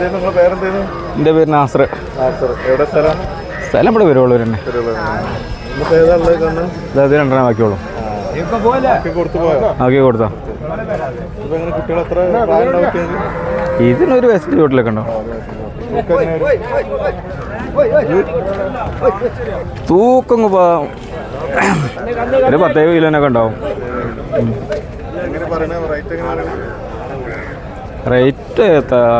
എന്റെ പേര് നാസർ. എവിടെ സ്ഥലം? സ്ഥലം ഇവിടെ വരുവുള്ളൂ തന്നെ. രണ്ടെണ്ണം ബാക്കിയുള്ളൂ. ആക്കി കൊടുത്താ ഇതിനൊരു വയസ്സിന്റെ വീട്ടിലൊക്കെ ഉണ്ടോ? തൂക്കം ഇപ്പൊ ഒരു പത്തേ കിലോനൊക്കെ ഉണ്ടാവും. റേറ്റ്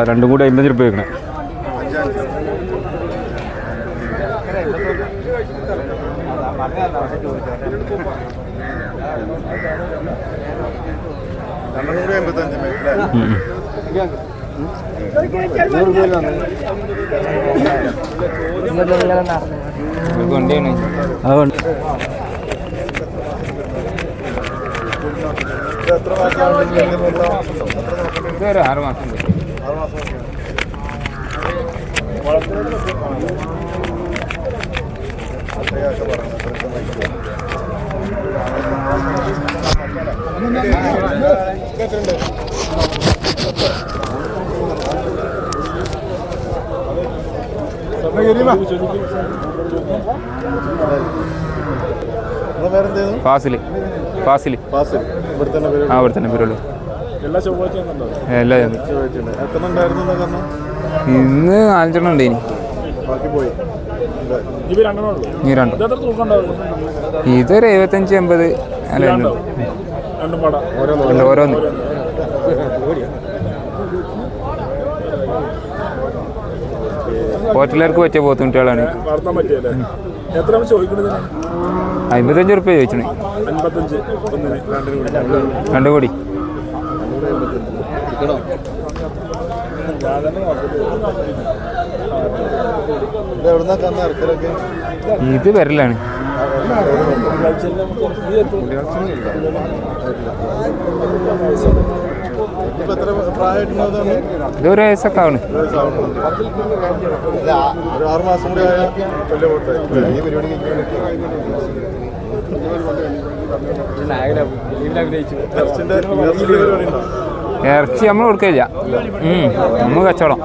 രണ്ടും കൂടി അമ്പത് രൂപ വെക്കണേ. അതുകൊണ്ട് എത്ര മാസമാണ് നോക്കണം? ആറ് മാസം. അത്രയൊക്കെ നോക്കിയോ? നിങ്ങളെ പേരെന്തേന്നു ഫാസിൽ ഫാസിൽ ഫാസിൽ ഇവിടെ തന്നെ പേര് ആ അവിടെ തന്നെ വരുള്ളൂ എല്ലാ ചൊവ്വാഴ്ചയും ഉണ്ടോ. എല്ലാ ചൊവ്വാഴ്ച എത്ര ഉണ്ടായിരുന്നു ഇന്ന് നാലഞ്ചെണ്ണം ഉണ്ട് ഇനി ബാക്കി പോയി. നീ രണ്ടും. ഇതൊരു എഴുപത്തഞ്ച് എൺപത് അല്ല ഓരോന്ന് ഹോട്ടലുകാർക്ക് പറ്റിയ ബുദ്ധിമുട്ടുകളാണ് അമ്പത്തഞ്ച് റുപ്യ ചോദിച്ചു രണ്ടും കൂടി. നോക്കട്ടെ ഇത് ഇത് വരലാണ്. പ്രായമായിട്ടുണ്ടാവുന്നതാണ്? ഇതൊരു വയസ്സൊക്കെ ആണ് ഒരു ആറ് മാസം കൂടി ആയ ഈ പരിപാടി ഇറച്ചി നമ്മൾ കൊടുക്കില്ല നമ്മൾ കച്ചവടം.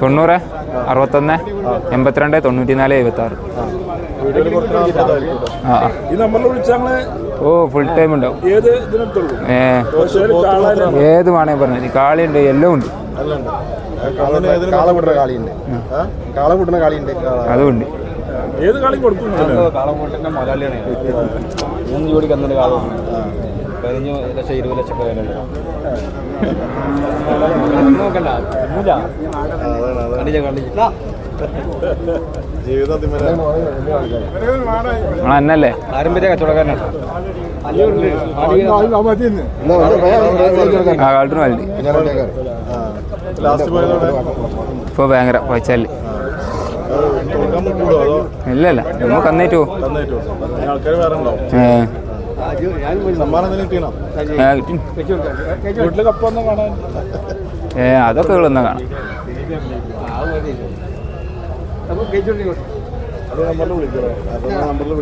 തൊണ്ണൂറേ ഏ? അറുപത്തൊന്ന് എൺപത്തിരണ്ട് തൊണ്ണൂറ്റി നാല് എഴുപത്തി ആറ് ഓ ഫുൾ ടൈം ഉണ്ടാവും ഏത് വേണേ പറഞ്ഞു. കാളിയുണ്ട് എല്ലാം ഉണ്ട്. അല്ല ഉണ്ട് കന്നിന് കാള വിടുന്ന കാളിയുണ്ട്. കാള വിടുന്ന കാളിയുണ്ട്. അതും ഉണ്ട്. ഏത് കളി കൊടുക്കും? മൂന്ന് പതിനഞ്ച് ലക്ഷം ഇരുപത് ലക്ഷം നോക്കണ്ട ഒന്നുമില്ല അതാണ് അതാണ് കണ്ടില്ല കണ്ടില്ല ജീവിതം അതിമേലെ നമ്മൾ എന്നല്ലേ പാരമ്പര്യ കച്ചവടക്കാരനാണ് ഇപ്പൊ ഭയങ്കര പച്ചാൽ തുറക്കാൻ കൂടുമോ അതോ ഇല്ല ഇല്ല നമ്മൾ കന്നേറ്റ് പോകും തന്നേറ്റോ ആൾക്കാർ വേറെ ഉണ്ടാവും ഏ ആ, ഏ അതൊക്കെ ഇവിടെ കാണാം. അത് നമ്പറിൽ